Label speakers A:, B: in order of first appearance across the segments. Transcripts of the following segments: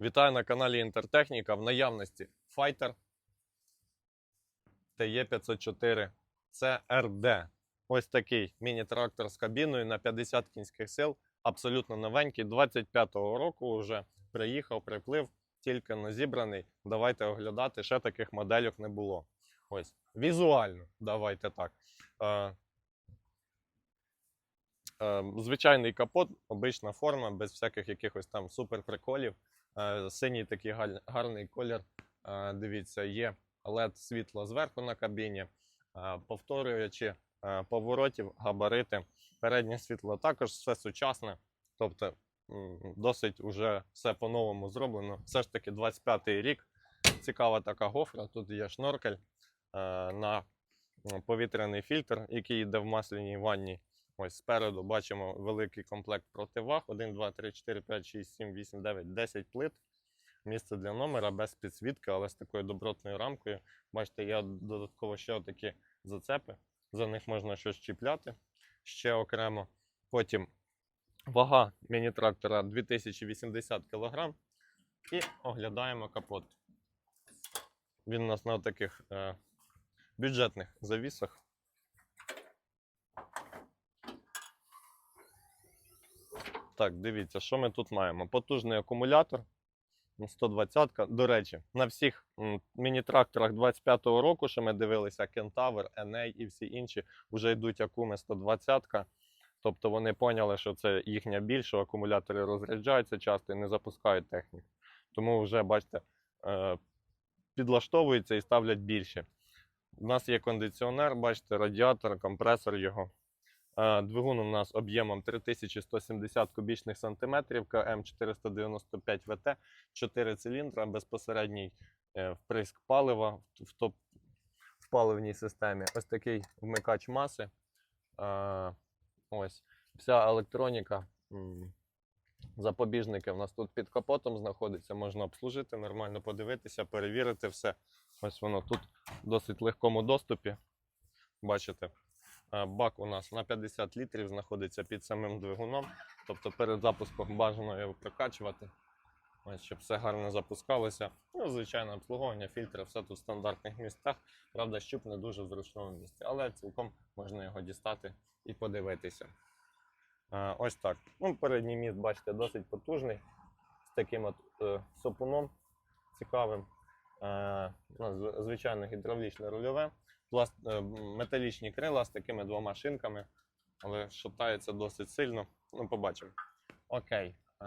A: Вітаю на каналі Інтертехніка. В наявності Fighter TE504 CRD. Ось такий міні-трактор з кабіною на 50 кінських сил. Абсолютно новенький. 25-го року вже приїхав, приплив, тільки не зібраний. Давайте оглядати. Ще таких модельок не було. Ось. Візуально, давайте так. Е, е, звичайний капот, обична форма, без всяких якихось там суперприколів. Е, Синій такий гарний колір. Е, Дивіться, є LED світло зверху на кабіні, Е, повторюючи поворотів, габарити. Переднє світло також все сучасне, тобто досить уже все по-новому зроблено. Все ж таки 25-й рік. Цікава така гофра. Тут є шноркель на повітряний фільтр, який йде в масляній ванні. Ось спереду бачимо великий комплект противаг. 1, 2, 3, 4, 5, 6, 7, 8, 9, 10 плит. Місце для номера без підсвітки, але з такою добротною рамкою. Бачите, є додатково ще такі зацепи. За них можна щось чіпляти ще окремо. Потім вага міні-трактора 2080 кг. І оглядаємо капот. Він у нас на таких е, бюджетних завісах. Так, дивіться, що ми тут маємо? Потужний акумулятор. ну, 120 До речі, на всіх міні-тракторах 25-го року, що ми дивилися, Кентавр, Еней і всі інші, вже йдуть акуми 120 Тобто вони поняли, що це їхня більше, акумулятори розряджаються часто і не запускають техніку. Тому вже, бачите, е, підлаштовуються і ставлять більше. У нас є кондиціонер, бачите, радіатор, компресор його. Е, Двигун у нас об'ємом 3170 кубічних сантиметрів, КМ 495 ВТ, 4 циліндра, безпосередній е, вприск палива в- топ, в паливній системі. Ось такий вмикач маси. Е, Ось вся електроніка. Запобіжники в нас тут під капотом знаходиться, можна обслужити, нормально подивитися, перевірити все. Ось воно тут в досить легкому доступі. Бачите, бак у нас на 50 літрів знаходиться під самим двигуном. Тобто перед запуском бажано його прокачувати, щоб все гарно запускалося. Ну, звичайно, обслуговування фільтри, все тут в стандартних місцях. Правда, щуп не дуже в зручному місці, але цілком можна його дістати і подивитися. Е, Ось так. Ну, передній міст, бачите, досить потужний, з таким от е, сопуном цікавим. Е, ну, звичайно, гідравлічне рульове, пласт, е, металічні крила з такими двома шинками, але шатається досить сильно. Ну, побачимо. Окей. Е,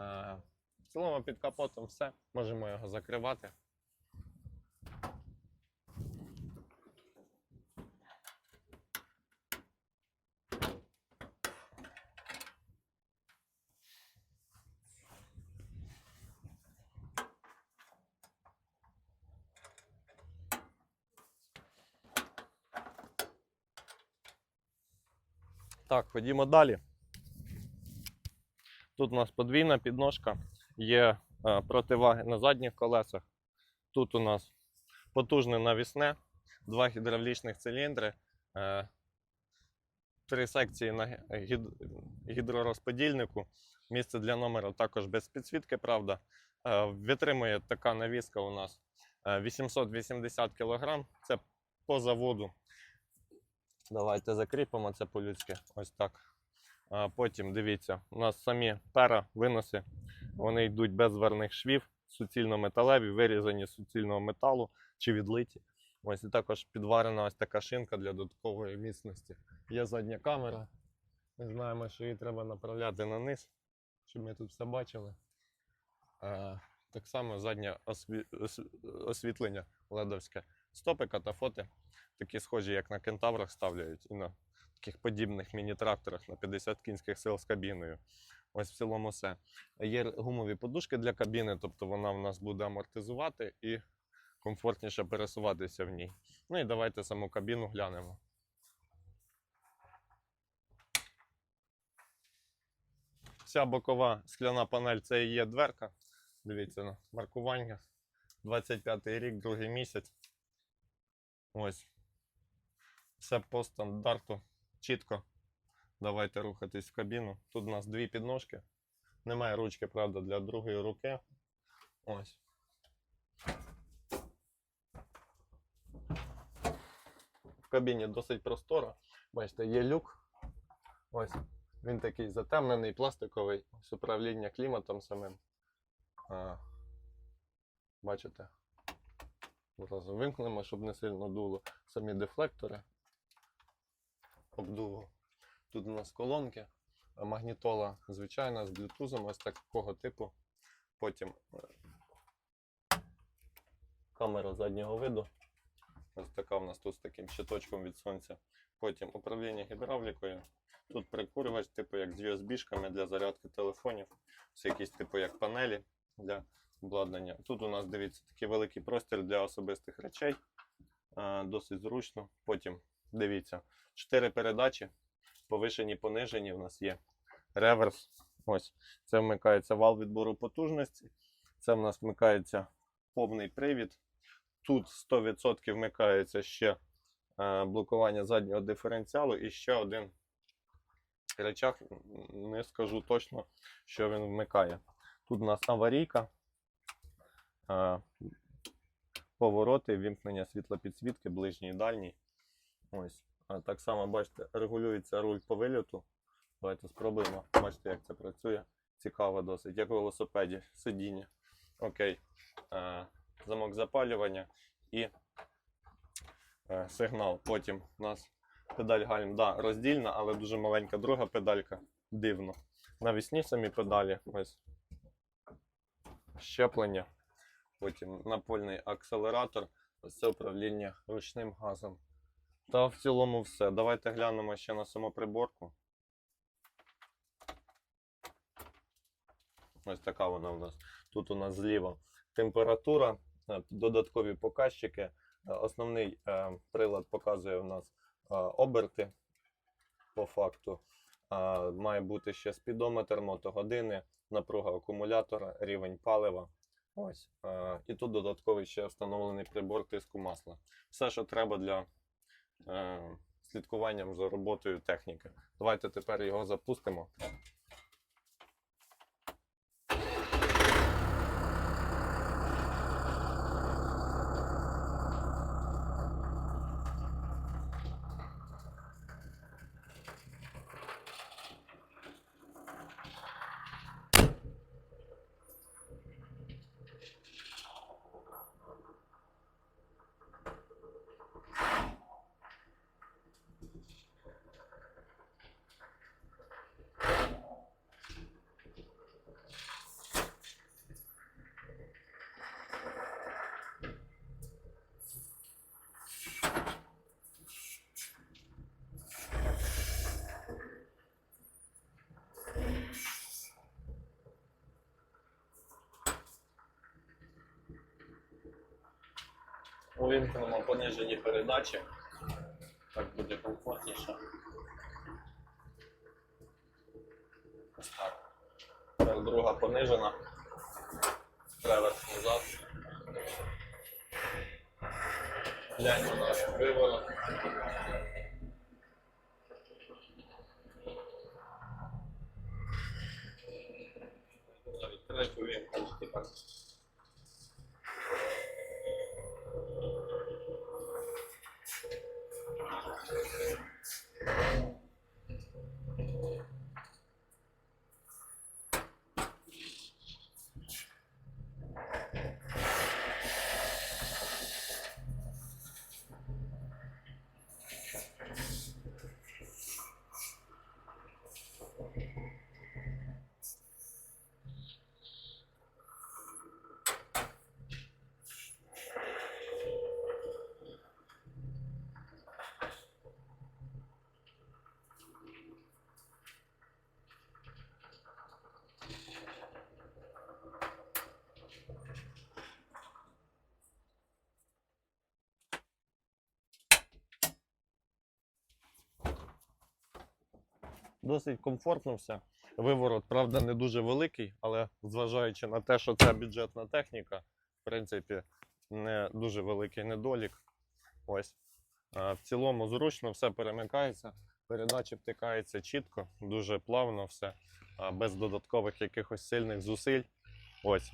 A: в цілому під капотом все. Можемо його закривати. Так, ходімо далі. Тут у нас подвійна підножка, є е, противаги на задніх колесах. Тут у нас потужне навісне, два гідравлічних циліндри, е, три секції на гідророзподільнику. Місце для номера також без підсвітки, правда. Е, Витримує така навіска у нас е, 880 кг. Це по заводу. Давайте закріпимо це по-людськи. Ось так. А потім дивіться, у нас самі пера, виноси, вони йдуть без зверних швів, суцільно-металеві, вирізані з суцільного металу чи відлиті. Ось і також підварена ось така шинка для додаткової міцності. Є задня камера. Ми знаємо, що її треба направляти на низ, щоб ми тут все бачили. А, так само заднє осві... ос- освітлення ледовське. Стопи, катафоти, такі схожі, як на кентаврах ставляють, і на таких подібних міні-тракторах на 50 кінських сил з кабіною. Ось в цілому все. Є гумові подушки для кабіни, тобто вона в нас буде амортизувати і комфортніше пересуватися в ній. Ну і давайте саму кабіну глянемо. Вся бокова скляна панель це і є дверка. Дивіться на маркування. 25 рік, другий місяць. Ось. Все по стандарту. Чітко. Давайте рухатись в кабіну. Тут у нас дві підножки. Немає ручки, правда, для другої руки. Ось. В кабіні досить просторо. Бачите, є люк. Ось. Він такий затемнений, пластиковий. Ось управління кліматом самим. А, бачите? Зразу вимкнемо, щоб не сильно дуло. Самі дефлектори. Обдуло. Тут у нас колонки. Магнітола звичайна з блютузом, ось такого типу. Потім е, камера заднього виду. Ось така в нас тут з таким щиточком від сонця. Потім управління гідравлікою. Тут прикурювач, типу як з USB-шками для зарядки телефонів. Це якісь типу як панелі для обладнання. Тут у нас дивіться такий великий простір для особистих речей. Е, Досить зручно. Потім дивіться, чотири передачі. Повишені, понижені. У нас є реверс. Ось. Це вмикається вал відбору потужності. Це в нас вмикається повний привід. Тут 100% вмикається ще е, блокування заднього диференціалу і ще один речах. Не скажу точно, що він вмикає. Тут у нас аварійка, е, повороти, вімкнення світла підсвітки, ближній і дальній. Ось. А так само, бачите, регулюється руль по вильоту. Давайте спробуємо. Бачите, як це працює. Цікаво досить. Як у велосипеді, сидіння. Окей. Е, замок запалювання і е, сигнал. Потім у нас педаль гальм, да, роздільна, але дуже маленька друга педалька. Дивно. Навісні самі педалі. Ось. Щеплення. Потім напольний акселератор. Ось це управління ручним газом. Та в цілому все. Давайте глянемо ще на саму приборку. Ось така вона у нас. Тут у нас зліва температура, е, додаткові показчики. Е, Основний е, прилад показує у нас оберти по факту. Має бути ще спідометр, мотогодини, напруга акумулятора, рівень палива. Ось. І тут додатковий ще встановлений прибор тиску масла. Все, що треба для е, слідкування за роботою техніки. Давайте тепер його запустимо. Увімкнемо понижені передачі. Так буде комфортніше. Ось так. Тепер друга понижена. Реверс назад. Гляньмо наш виворот. Досить комфортно все. Виворот, правда, не дуже великий, але зважаючи на те, що це бюджетна техніка, в принципі, не дуже великий недолік. Ось. В цілому зручно, все перемикається, передачі втикаються чітко, дуже плавно все, а, без додаткових якихось сильних зусиль. Ось.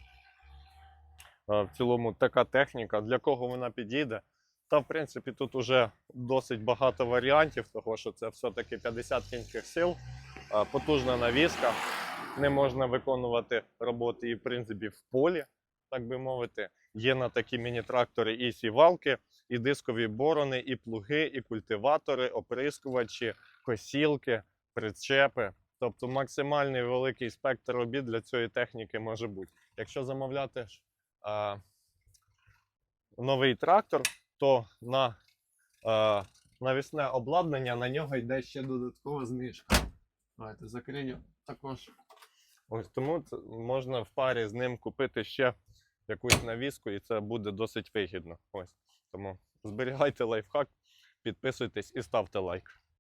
A: в цілому така техніка, для кого вона підійде. Та, в принципі, тут уже досить багато варіантів, того що це все-таки 50 кінських сил, потужна навіска. Не можна виконувати роботи і, в принципі, в полі, так би мовити. Є на такі міні-трактори і сівалки, і дискові борони, і плуги, і культиватори, оприскувачі, косілки, причепи. Тобто максимальний великий спектр робіт для цієї техніки може бути. Якщо замовляти а, новий трактор, то на е, навісне обладнання на нього йде ще додаткова знижка. Давайте закрию також. Ось тому можна в парі з ним купити ще якусь навіску, і це буде досить вигідно. Ось тому зберігайте лайфхак, підписуйтесь і ставте лайк.